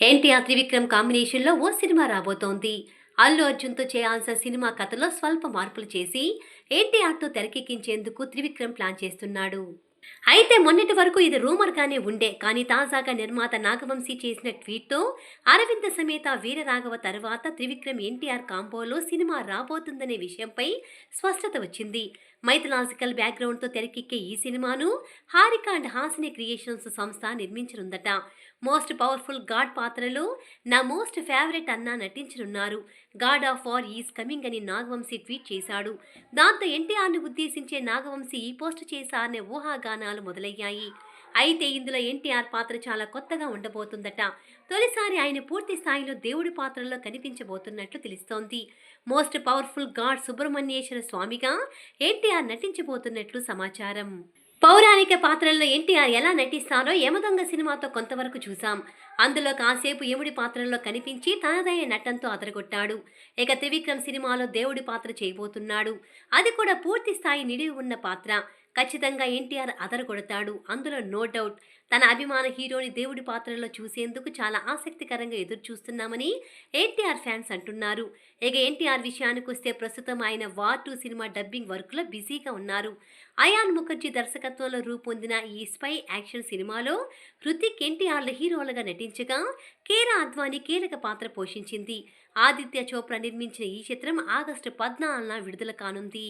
ఎన్టీఆర్ త్రివిక్రమ్ కాంబినేషన్లో ఓ సినిమా రాబోతోంది. అల్లు అర్జున్తో చేయాల్సిన సినిమా కథలో స్వల్ప మార్పులు చేసి ఎన్టీఆర్తో తెరకెక్కించేందుకు త్రివిక్రమ్ ప్లాన్ చేస్తున్నాడు. అయితే మొన్నటి వరకు ఇది రూమర్గానే ఉండే. కానీ తాజాగా నిర్మాత నాగవంశీ చేసిన ట్వీట్తో అరవింద సమేత వీరరాఘవ తర్వాత త్రివిక్రమ్ ఎన్టీఆర్ కాంబోలో సినిమా రాబోతుందనే విషయంపై స్పష్టత వచ్చింది. మైథలాజికల్ బ్యాక్గ్రౌండ్తో తెరకెక్కే ఈ సినిమాను హారిక అండ్ హాసిని క్రియేషన్స్ సంస్థ నిర్మించనుందట. మోస్ట్ పవర్ఫుల్ గాడ్ పాత్రలో నా మోస్ట్ ఫేవరెట్ అన్న నటించనున్నారు. God of War is coming అని నాగవంశీ ట్వీట్ చేశాడు. దాంతో ఎన్టీఆర్ను ఉద్దేశించే నాగవంశీ ఈ పోస్ట్ చేశారనే ఊహాగానాలు మొదలయ్యాయి. అయితే ఇందులో ఎన్టీఆర్ పాత్ర చాలా కొత్తగా ఉండబోతుందట. తొలిసారి ఆయన పూర్తి స్థాయిలో దేవుడి పాత్రలో కనిపించబోతున్నట్లు తెలుస్తోంది. మోస్ట్ పవర్ఫుల్ గాడ్ సుబ్రహ్మణ్యేశ్వర స్వామిగా ఎన్టీఆర్ నటించబోతున్నట్లు సమాచారం. పౌరాణిక పాత్రల్లో ఎన్టీఆర్ ఎలా నటిస్తారో యమదొంగ సినిమాతో కొంతవరకు చూశాం. అందులో కాసేపు యముడి పాత్రలో కనిపించి తనదైన నటంతో అదరగొట్టాడు. ఇక త్రివిక్రమ్ సినిమాలో దేవుడి పాత్ర చేయబోతున్నాడు. అది కూడా పూర్తి స్థాయి నిడివి ఉన్న పాత్ర. ఖచ్చితంగా ఎన్టీఆర్ అదరగొడతాడు అందులో నో డౌట్ తన అభిమాన హీరోని దేవుడి పాత్రలో చూసేందుకు చాలా ఆసక్తికరంగా ఎదురు చూస్తున్నామని ఎన్టీఆర్ ఫ్యాన్స్ అంటున్నారు. ఇక ఎన్టీఆర్ విషయానికి వస్తే ప్రస్తుతం ఆయన వార్ టూ సినిమా డబ్బింగ్ వర్క్లో బిజీగా ఉన్నారు. అయాన్ ముఖర్జీ దర్శకత్వంలో రూపొందిన ఈ స్పై యాక్షన్ సినిమాలో హృతిక్ ఎన్టీఆర్ల హీరోలుగా నటించగా కేరా అద్వానీ కీలక పాత్ర పోషించింది. ఆదిత్య చోప్రా నిర్మించిన ఈ చిత్రం ఆగస్టు పద్నాలుగున విడుదల కానుంది.